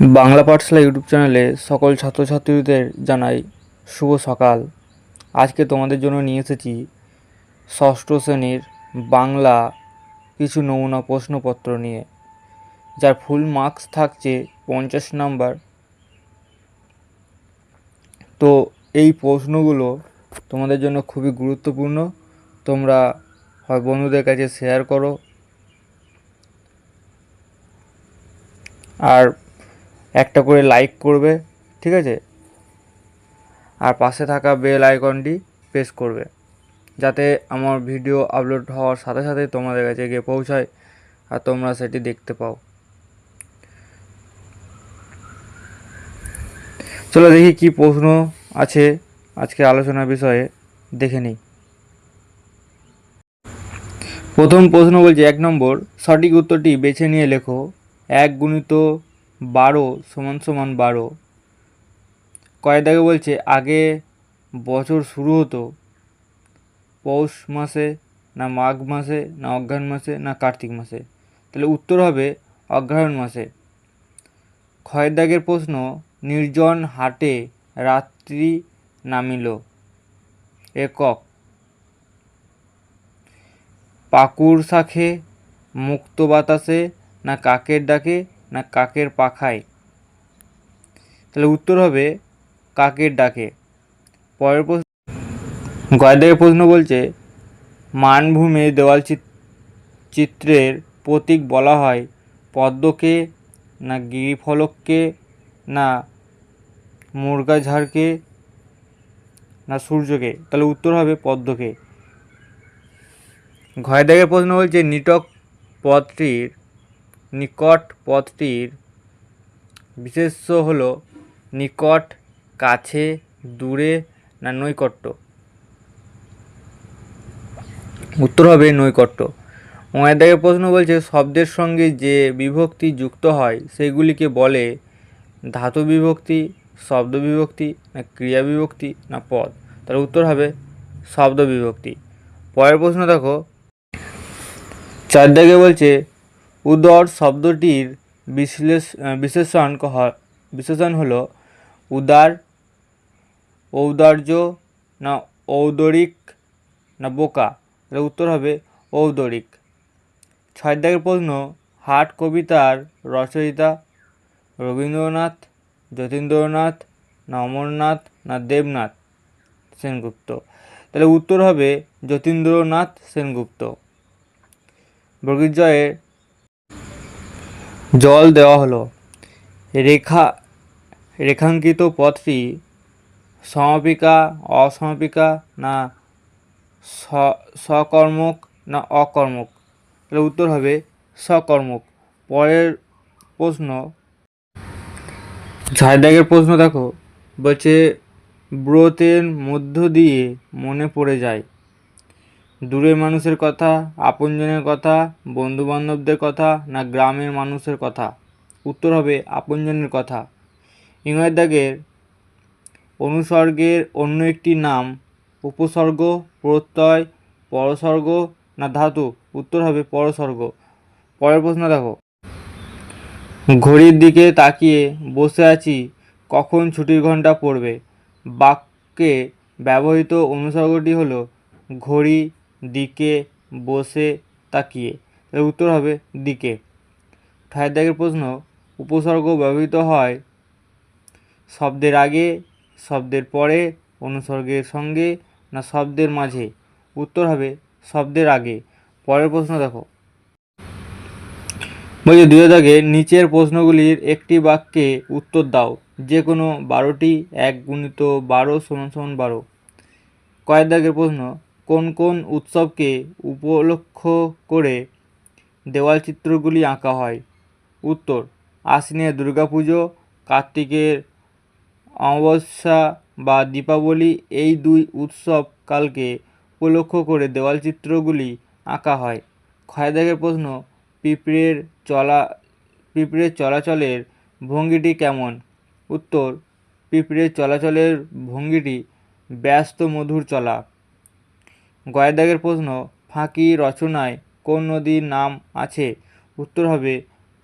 বাংলা পাঠশালা YouTube চ্যানেলে সকল ছাত্রছাত্রীদের জানাই শুভ সকাল। আজকে তোমাদের জন্য নিয়ে এসেছি ষষ্ঠ শ্রেণির বাংলা কিছু নমুনা প্রশ্নপত্র নিয়ে, যার ফুল মার্কস থাকছে পঞ্চাশ নাম্বার। তো এই প্রশ্নগুলো তোমাদের জন্য খুবই গুরুত্বপূর্ণ। তোমরা হয় বন্ধুদের কাছে শেয়ার করো। আর একটা করে লাইক করবে, ঠিক আছে? আর পাশে থাকা বেল আইকনটি প্রেস করবে, যাতে আমার ভিডিও আপলোড হওয়ার সাথে সাথে তোমাদের কাছে গিয়ে পৌঁছায় আর তোমরা সেটি দেখতে পাও। চলো দেখি কি প্রশ্ন আছে আজকে আলোচনার বিষয়ে, দেখে নিই। প্রথম প্রশ্ন বলছে, এক নম্বর, সঠিক উত্তরটি বেছে নিয়ে লেখো, এক গুণিত বারো সমান সমান বারো। কয়েক দাগে বলছে, আগে বছর শুরু হতো। পৌষ মাসে না মাঘ মাসে না অঘ্রাণ মাসে না কার্তিক মাসে। তাহলে উত্তর হবে অঘ্রায়ণ মাসে। ক্ষয়ের দাগের প্রশ্ন, নির্জন হাটে রাত্রি নামিল। একক। পাকুর শাখে মুক্ত বাতাসে না কাকের ডাকে না কাকের পাখায়? তাহলে উত্তর হবে কাকের ডাকে। পরের প্রশ্ন গয়দায়ের প্রশ্ন বলছে, মানভূমে দেওয়াল চিত- চিত্রের প্রতীক বলা হয় পদ্মকে না গিরিফলককে না মুরগাঝাড়কে না সূর্যকে? তাহলে উত্তর হবে পদ্মকে। ঘয়দাগের প্রশ্ন বলছে, নিটক পদটির নিকট পদটির বিশেষ্য হলো নিকট, কাছে, দূরে না নৈকট্য। উত্তর হবে নৈকট্য। ময়াদাগের প্রশ্ন বলছে, শব্দের সঙ্গে যে বিভক্তি যুক্ত হয়, সেগুলিকে বলে ধাতু বিভক্তি শব্দ বিভক্তি না ক্রিয়া বিভক্তি না পদ। তাহলে উত্তর হবে শব্দ বিভক্তি পরের প্রশ্ন দেখো। চার বলছে উদর শব্দটির বিশ্লেষ বিশেষণ বিশেষণ হলো উদার, ঔদার্য না ঔদরিক না বোকা। তাহলে উত্তর হবে ঔদরিক। ছয় দাগের প্রশ্ন, হাট কবিতার রচয়িতা রবীন্দ্রনাথ, যতীন্দ্রনাথ না অমরনাথ না দেবনাথ সেনগুপ্ত। তাহলে উত্তর হবে যতীন্দ্রনাথ সেনগুপ্ত। বর্গীজয়ে জল দেওয়া হলো। রেখা, রেখাঙ্কিত পথটি সমাপিকা, অসমাপিকা না সকর্মক না অকর্মক? তাহলে উত্তর হবে সকর্মক পরের প্রশ্ন। ঝাড়দাগের প্রশ্ন দেখো। বলছে, ব্রতের মধ্য দিয়ে মনে পড়ে যায়। দূরের মানুষের কথা, আপনজনের কথা বন্ধু বান্ধবদের কথা না গ্রামের মানুষের কথা? উত্তর হবে, আপনজনের কথা। ইংরেজ দাগের অনুসর্গের অন্য একটি নাম, উপসর্গ, প্রত্যয়, পরসর্গ না ধাতু? উত্তর হবে, পরসর্গ। পরের প্রশ্ন দেখো। ঘড়ির দিকে তাকিয়ে বসে আছি, কখন ছুটির ঘণ্টা পড়বে? বাক্যে ব্যবহৃত অনুসর্গটি হলো, ঘড়ি দিকে বসে তাকিয়ে। এর উত্তর হবে দিকে। ঠায়ের দাগের প্রশ্ন, উপসর্গ ব্যবহৃত হয় শব্দের আগে, শব্দের পরে, অনুসর্গের সঙ্গে, না শব্দের মাঝে? উত্তর হবে শব্দের আগে। পরের প্রশ্ন দেখো। বলছে দুই দাগে নিচের প্রশ্নগুলির একটি বাক্যে উত্তর দাও। যে কোনো বারোটি এক গুণিত বারো সমান সমান বারো। কয়েক দাগের প্রশ্ন কোন কোন উৎসবকে উপলক্ষ করে দেওয়াল চিত্রগুলি আঁকা হয়? উত্তর আশ্বিনের দুর্গাপুজো, কার্তিকের অমাবস্যা বা দীপাবলি এই দুই উৎসব কালকে উপলক্ষ করে দেওয়াল চিত্রগুলি আঁকা হয়। ক্ষয়দাগের প্রশ্ন, পিঁপড়ের চলা, পিঁপড়ের চলাচলের ভঙ্গিটি কেমন? উত্তর, পিঁপড়ের চলাচলের ভঙ্গিটি ব্যস্ত মধুর চলা। গয়দাগের প্রশ্ন, ফাঁকি রচনায় কোন নদীর নাম আছে? উত্তর হবে,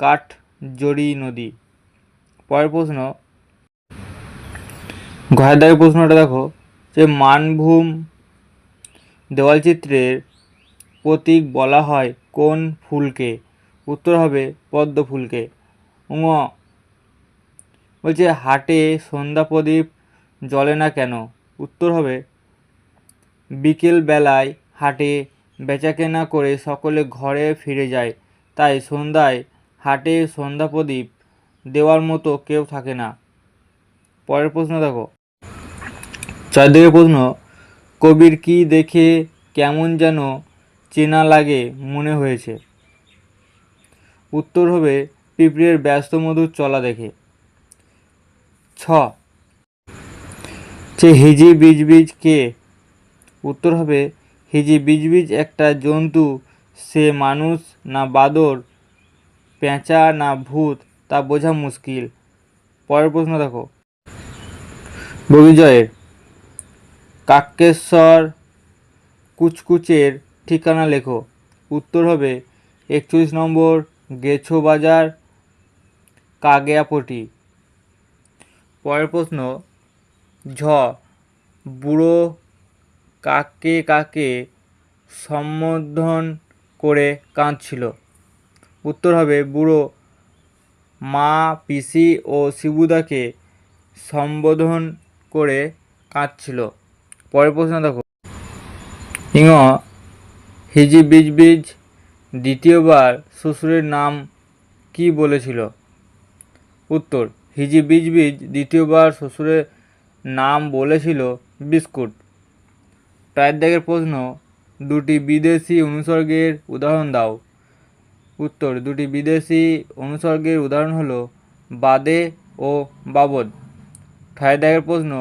কাঠজড়ি নদী। পরের প্রশ্ন ঘরের দাগের প্রশ্নটা দেখো, যে মানভূম দেওয়ালচিত্রের প্রতীক বলা হয় কোন ফুলকে? উত্তর হবে, পদ্ম ফুলকে। বলছে, হাটে সন্ধ্যা প্রদীপ জ্বলে না কেন? উত্তর হবে বিকেল বেলায় হাটে বেচাকেনা করে সকলে ঘরে ফিরে যায়। তাই সন্ধ্যায় হাটে সন্ধ্যা প্রদীপ দেওয়ার মতো কেউ থাকে না। পরের প্রশ্ন দেখো। চারদিকে প্রশ্ন, কবির কি দেখে কেমন যেন চেনা লাগে মনে হয়েছে। উত্তর হবে, পিঁপড়ের ব্যস্ত মধুর চলা দেখে। ছ, যে হিজি বীজ বীজ কে উত্তর হবে হিজি বীজ বীজ একটা জন্তু, সে মানুষ না বাদর, পেঁচা না ভূত, তা বোঝা মুশকিল। পরের প্রশ্ন দেখো। বগিজয়ের কাক্যেশ্বর কুচকুচের ঠিকানা লেখো। উত্তর হবে, একচল্লিশ নম্বর গেছো বাজার, কাগেয়াপটি। পরের প্রশ্ন, ঝ, বুড়ো কাকে কাকে সম্বোধন করে কাঁদছিল। উত্তর হবে, বুড়ো মা, পিসি ও শিবুদাকে সম্বোধন করে কাঁদছিল। পরের প্রশ্ন দেখো। ইঙ হিজি বীজ বীজ দ্বিতীয়বার শ্বশুরের নাম কি বলেছিল? উত্তর হিজি বীজ বীজ দ্বিতীয়বার শ্বশুরের নাম বলেছিল বিস্কুট। দাগের প্রশ্ন, দুটি বিদেশি অনুসর্গের উদাহরণ দাও। উত্তর, দুটি বিদেশি অনুসর্গের উদাহরণ হলো বাদে ও বাবদ। দাগের প্রশ্ন,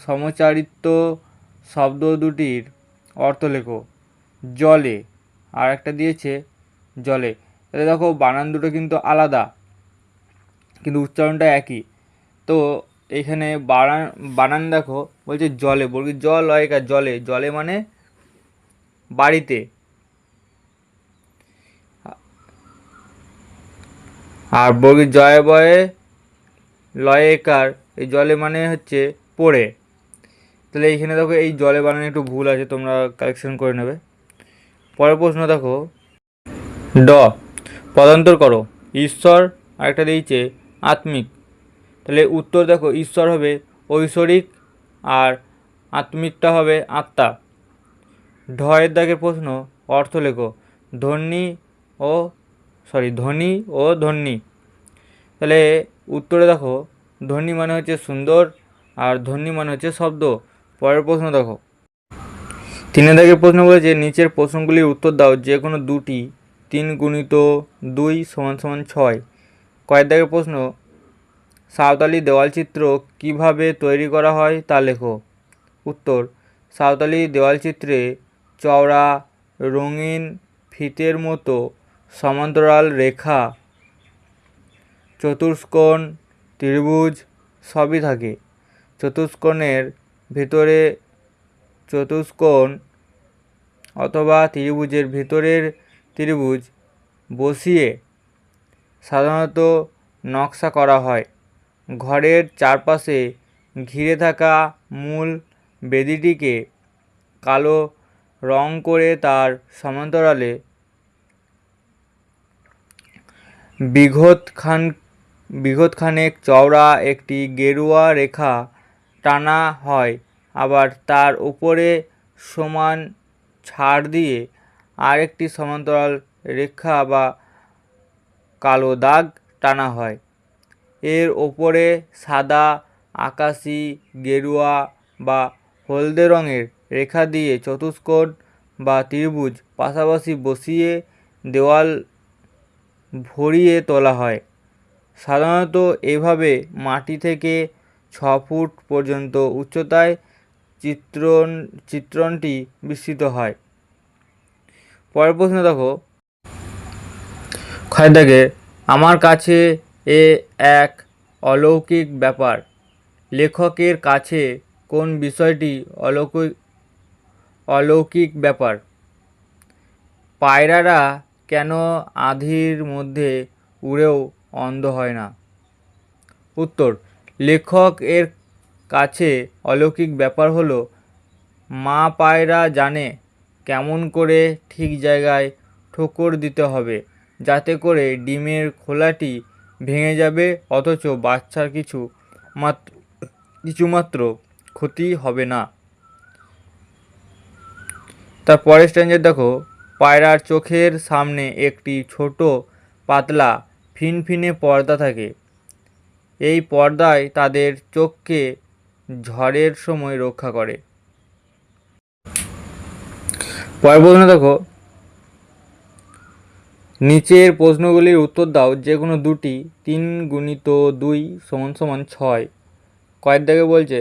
সমচারিত্ব শব্দ দুটির অর্থ লেখো। জলে আর একটা দিয়েছে জলে। তাহলে দেখো বানান দুটো কিন্তু আলাদা, কিন্তু উচ্চারণটা একই। তো এখানে বানান বানান দেখো, বলছে জলে বলবি জল কার জলে জলে মানে বাড়িতে। আর বর্গীর জয় বয়ে লয়েকার এই জলে মানে হচ্ছে পড়ে। তাহলে এইখানে দেখো এই জলে বানানো একটু ভুল আছে, তোমরা কালেকশন করে নেবে। পরের প্রশ্ন দেখো, ড, পদান্তর করো, ঈশ্বর আরেকটা দিয়েছে, আত্মিক। তাহলে উত্তর দেখো, ঈশ্বর হবে ঐশ্বরিক আর আত্মিকটা হবে আত্মা। ঢয়ের দাগের প্রশ্ন, অর্থ লেখো। ধন্যী ও সরি ধনী ও ধন্যী। তাহলে উত্তরে দেখো, ধনী মানে হচ্ছে সুন্দর আর ধন্যী মানে হচ্ছে শব্দ। পরের প্রশ্ন দেখো। তিনের দাগের প্রশ্ন বলেছে, নিচের প্রশ্নগুলির উত্তর দাও, যে কোনো দুটি, তিন গুণিত দুই সমান সমান ছয়। কয়েক দাগের প্রশ্ন সাঁওতালি দেওয়ালচিত্র কীভাবে তৈরি করা হয় তা লেখো। উত্তর সাঁওতালি দেওয়ালচিত্রে চওড়া, রঙিন ফিতের মতো সমান্তরাল রেখা, চতুষ্কোণ, ত্রিভুজ সবই থাকে। চতুষ্কোণের ভিতরে চতুষ্কোণ অথবা ত্রিভুজের ভিতরের ত্রিভুজ বসিয়ে সাধারণত নকশা করা হয়। ঘরের চারপাশে ঘিরে থাকা মূল বেদিটিকে কালো রং করে তার সমান্তরালে বিঘতখান বিঘতখানেক চওড়া একটি গেরুয়া রেখা টানা হয়। আবার তার উপরে সমান ছাড় দিয়ে আরেকটি সমান্তরাল রেখা বা কালো দাগ টানা হয়। এর ওপরে সাদা, আকাশি, গেরুয়া বা হলদে রঙের রেখা দিয়ে চতুষ্কোণ বা ত্রিভুজ পাশাপাশি বসিয়ে দেওয়াল ভরিয়ে তোলা হয়। সাধারণত এভাবে মাটি থেকে ছ ফুট পর্যন্ত উচ্চতায় চিত্রণ, চিত্রণটি বিস্তৃত হয়। পরের প্রশ্ন দেখো। দাগে আমার কাছে এ এক অলৌকিক ব্যাপার। লেখকের কাছে কোন বিষয়টি অলৌকিক অলৌকিক ব্যাপার? পায়রারা কেন আধির মধ্যে উড়েও অন্ধ হয় না? উত্তর, লেখক এর কাছে অলৌকিক ব্যাপার হলো, মা পায়রা জানে কেমন করে ঠিক জায়গায় ঠোকর দিতে হবে, যাতে করে ডিমের খোলাটি ভেঙে যাবে, অথচ বাচ্চার কিছু মাত্র কিছুমাত্র ক্ষতি হবে না। তার পরের স্ট্যান্ডার দেখো, পায়রার চোখের সামনে একটি ছোট পাতলা ফিনফিনে পর্দা থাকে। এই পর্দায় তাদের চোখকে ঝড়ের সময় রক্ষা করে। পরের প্রশ্ন দেখো নিচের প্রশ্নগুলির উত্তর দাও, যে কোনো দুটি, তিন গুণিত দুই সমান সমান ছয়। কয়েক দাগে বলছে,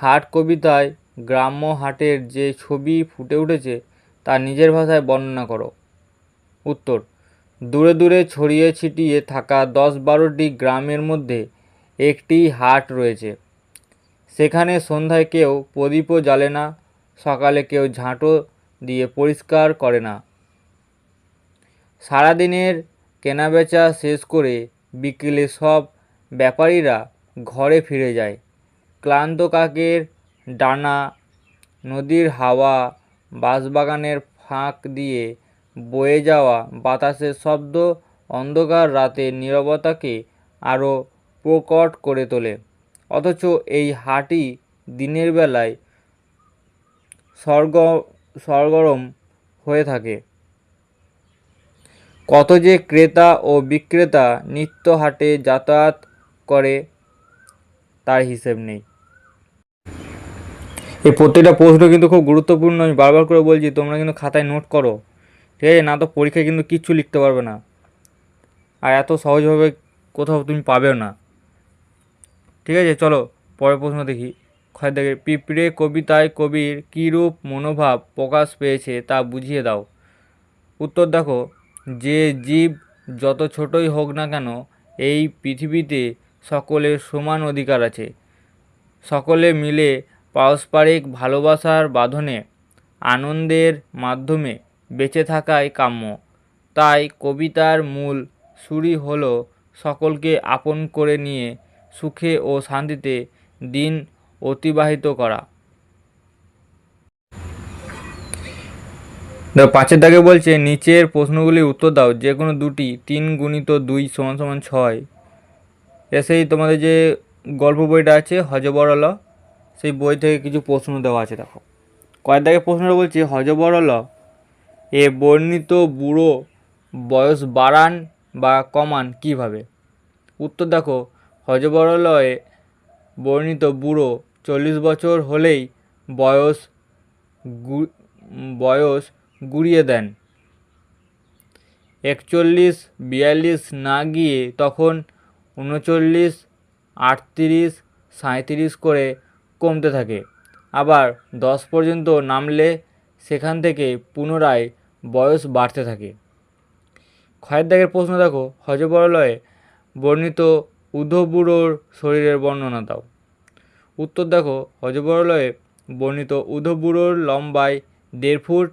হাট কবিতায় গ্রাম্য হাটের যে ছবি ফুটে উঠেছে, তা নিজের ভাষায় বর্ণনা করো। উত্তর, দূরে দূরে ছড়িয়ে ছিটিয়ে থাকা দশ বারোটি গ্রামের মধ্যে একটি হাট রয়েছে। সেখানে সন্ধ্যায় কেউ প্রদীপও জ্বালে না, সকালে কেউ ঝাঁটো দিয়ে পরিষ্কার করে না। সারাদিনের কেনাবেচা শেষ করে বিকেলে সব ব্যাপারীরা ঘরে ফিরে যায়। ক্লান্ত কাকের ডানা, নদীর হাওয়া, বাঁশবাগানের ফাঁক দিয়ে বয়ে যাওয়া বাতাসের শব্দ অন্ধকার রাতে নীরবতাকে আরও প্রকট করে তোলে। অথচ এই হাটই দিনের বেলায় সরগ, সরগরম হয়ে থাকে। কত যে ক্রেতা ও বিক্রেতা নিত্য হাটে যাতায়াত করে, তার হিসেব নেই। এই প্রত্যেকটা প্রশ্ন কিন্তু খুব গুরুত্বপূর্ণ। আমি বারবার করে বলছি, তোমরা কিন্তু খাতায় নোট করো। ঠিক আছে? না তো পরীক্ষায় কিন্তু কিচ্ছু লিখতে পারবে না। আর এত সহজভাবে কোথাও তুমি পাবেও না। ঠিক আছে? চলো, পরের প্রশ্ন দেখি। ক্ষয় দেখে, পিঁপড়ে কবিতায় কবির কীরূপ মনোভাব প্রকাশ পেয়েছে তা বুঝিয়ে দাও। উত্তর দেখো যে জীব যত ছোটই হোক না কেন, এই পৃথিবীতে সকলের সমান অধিকার আছে। সকলে মিলে পারস্পরিক ভালোবাসার বাঁধনে আনন্দের মাধ্যমে বেঁচে থাকাই কাম্য। তাই কবিতার মূল সুরই হলো সকলকে আপন করে নিয়ে সুখে ও শান্তিতে দিন অতিবাহিত করা। দেখো, পাঁচের দাগে বলছে, নিচের প্রশ্নগুলির উত্তর দাও, যে কোনো দুটি, তিন গুণিত দুই সমান সমান ছয়। এসেই তোমাদের যে গল্প বইটা আছে, হজবরল, সেই বই থেকে কিছু প্রশ্ন দেওয়া আছে, দেখো। কয়েক দাগে প্রশ্নটা বলছে, হজবরল, এ বর্ণিত বুড়ো বয়স বাড়ান বা কমান কীভাবে? উত্তর দেখো হজবরলয়ে বর্ণিত বুড়ো চল্লিশ বছর হলেই বয়স বয়স গুড়িয়ে দেন। একচল্লিশ, বিয়াল্লিশ না গিয়ে তখন উনচল্লিশ, আটত্রিশ, সাঁইত্রিশ করে কমতে থাকে। আবার দশ পর্যন্ত নামলে সেখান থেকে পুনরায় বয়স বাড়তে থাকে। ক্ষয়ের দাগের প্রশ্ন দেখো, হজবরলয়ে বর্ণিত উধবুড়োর শরীরের বর্ণনা দাও। উত্তর দেখো, হজবরলয়ে বর্ণিত উধবুড়োর লম্বায় দেড় ফুট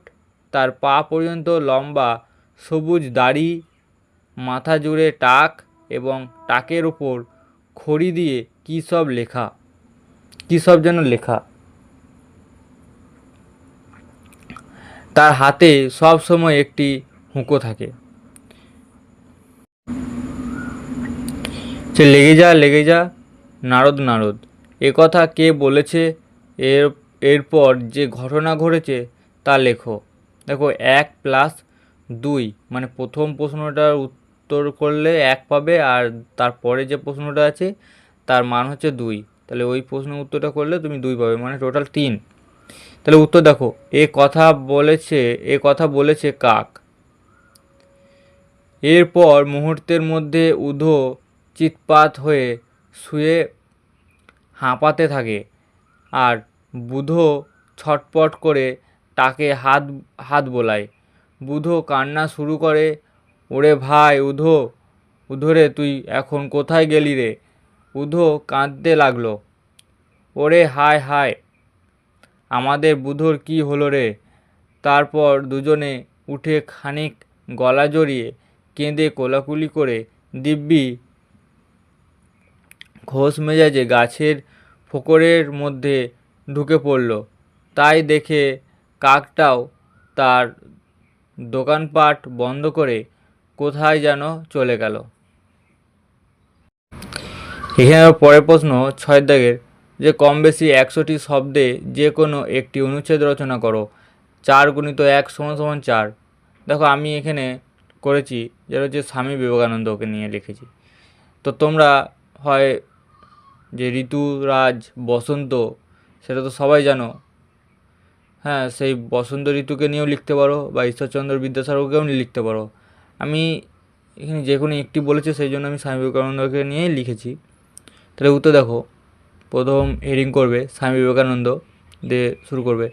তার পা পর্যন্ত লম্বা, সবুজ দাড়ি, মাথা জুড়ে টাক এবং টাকের ওপর খড়ি দিয়ে কী সব লেখা? কী সব যেন লেখা? তার হাতে সব সময় একটি হুঁকো থাকে। সে লেগে যা লেগে যা, নারদ নারদ, এ কথা কে বলেছে? এর, এরপর যে ঘটনা ঘটেছে তা লেখো। দেখো এক প্লাস দুই মানে প্রথম প্রশ্নটার উত্তর করলে এক পাবে আর তারপরে যে প্রশ্নটা আছে তার মান হচ্ছে দুই। তাহলে ওই প্রশ্নের উত্তরটা করলে তুমি দুই পাবে মানে টোটাল তিন। তাহলে উত্তর দেখো, এ কথা বলেছে, এ কথা বলেছে কাক। এরপর মুহূর্তের মধ্যে উধো চিৎপাত হয়ে শুয়ে হাঁপাতে থাকে আর বুধো ছটপট করে তাকে হাত হাত বোলায়। বুধো কান্না শুরু করে, ওরে ভাই, উধো, উধোরে তুই এখন কোথায় গেলি রে? উধো কাঁদতে লাগল। ওরে, হায় হায়, আমাদের বুধোর কি হলো রে? তারপর দুজনে উঠে খানিক গলা জড়িয়ে কেঁদে কোলাকুলি করে দিব্যি খোশ মেজাজে গাছের ফোকরের মধ্যে ঢুকে পড়ল। তাই দেখে কাকটাও তার দোকানপাট বন্ধ করে কোথায় যেন চলে গেল। এখানে পরের প্রশ্ন ছয় দাগের যে কম বেশি একশোটি শব্দে যে কোনো একটি অনুচ্ছেদ রচনা করো, চার গুণিত এক সমান সমান চার। দেখো, আমি এখানে করেছি, যেটা হচ্ছে স্বামী বিবেকানন্দকে নিয়ে লিখেছি। তো তোমরা হয় যে ঋতুরাজ বসন্ত, সেটা তো সবাই জানো হ্যাঁ সেই বসন্ত ঋতুকে নিয়েও লিখতে পারো বা ঈশ্বরচন্দ্র বিদ্যাসাগরকেও লিখতে পারো। আমি এখানে যে কোনো একটি বলেছি, সেই জন্য আমি স্বামী বিবেকানন্দকে নিয়েই লিখেছি। তাহলে উত্তর দেখো। প্রথম হেডিং করবে, স্বামী বিবেকানন্দ। দিয়ে শুরু করবে।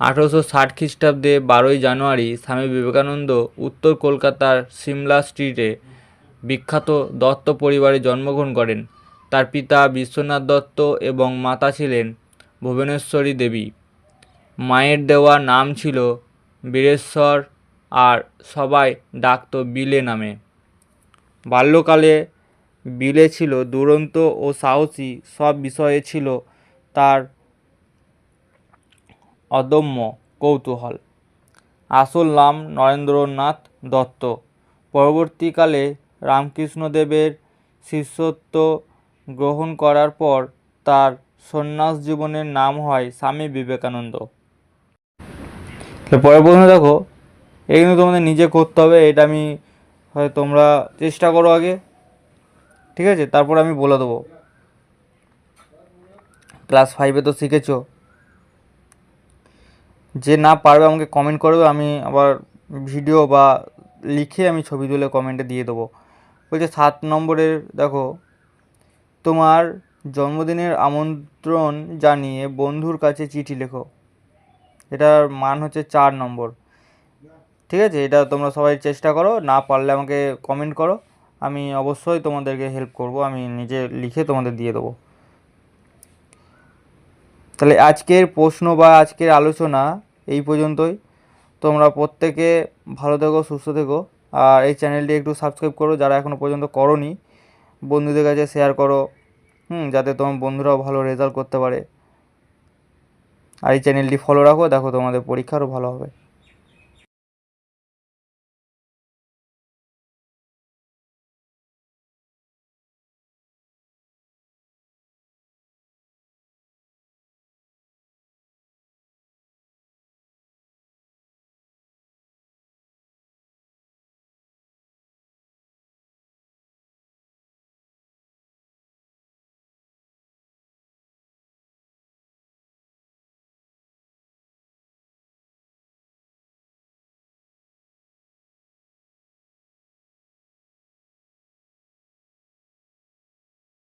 আঠেরোশো ষাট খ্রিস্টাব্দে বারোই জানুয়ারি স্বামী বিবেকানন্দ উত্তর কলকাতার সিমলা স্ট্রিটে বিখ্যাত দত্ত পরিবারে জন্মগ্রহণ করেন। তার পিতা বিশ্বনাথ দত্ত এবং মাতা ছিলেন ভুবনেশ্বরী দেবী। মায়ের দেওয়া নাম ছিল বীরেশ্বর আর সবাই ডাকত বিলে নামে। বাল্যকালে বিলে ছিল দুরন্ত ও সাহসী, সব বিষয়ে ছিল তার অদম্য কৌতূহল। আসল নাম নরেন্দ্রনাথ দত্ত। পরবর্তীকালে রামকৃষ্ণদেবের শিষ্যত্ব গ্রহণ করার পর তার সন্ন্যাস জীবনের নাম হয় স্বামী বিবেকানন্দ। তো পরের প্রশ্ন দেখো। এই কিন্তু তোমাদের নিজে করতে হবে, এটা আমি হয় তোমরা চেষ্টা করো আগে। ঠিক আছে? তারপর আমি বলে দেবো। ক্লাস ফাইভে তো শিখেছ। যে না পারবে আমাকে কমেন্ট করবে, আমি আবার ভিডিও বা লিখে আমি ছবি তুলে কমেন্টে দিয়ে দেবো। বলছে সাত নম্বরের, দেখো, তোমার জন্মদিনের আমন্ত্রণ জানিয়ে বন্ধুর কাছে চিঠি লেখো। এটার মান হচ্ছে চার নম্বর। ঠিক আছে? এটা তোমরা সবাই চেষ্টা করো, না পারলে আমাকে কমেন্ট করো। আমি অবশ্যই তোমাদেরকে হেল্প করব, আমি নিজে লিখে তোমাদের দিয়ে দেবো। তাহলে আজকের প্রশ্ন বা আজকের আলোচনা এই পর্যন্তই। তোমরা প্রত্যেকে ভালো থেকো, সুস্থ থেকো। আর এই চ্যানেলটি একটু সাবস্ক্রাইব করো, যারা এখনও পর্যন্ত করনি, বন্ধুদের কাছে শেয়ার করো। হুম, যাতে তোমার বন্ধুরাও ভালো রেজাল্ট করতে পারে। আর এই চ্যানেলটি ফলো রাখো দেখো তোমাদের পরীক্ষা আরও ভালো হবে।